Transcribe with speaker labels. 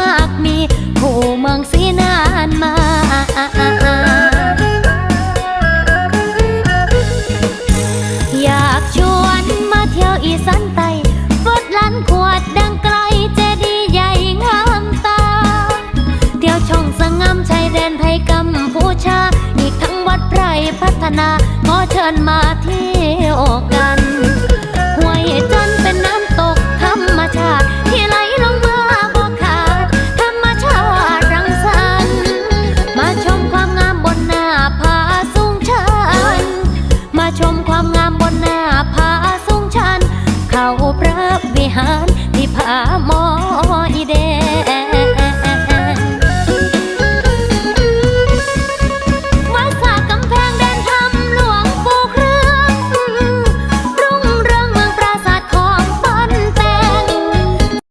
Speaker 1: มากมีผู้เมืองสีนานมาอยากชวนมาเที่ยวอีสานใต้ฟดลันขวดดังไกลเจดีย์ใหญ่งามตา เที่ยวช่องสงามชายแดนไทยกัมพูชา อีกทั้งวัดไพรพัฒนาขอเชิญมา ชมความงามบนหน้าผาสูงชัน เข้าพระวิหารที่ผามอ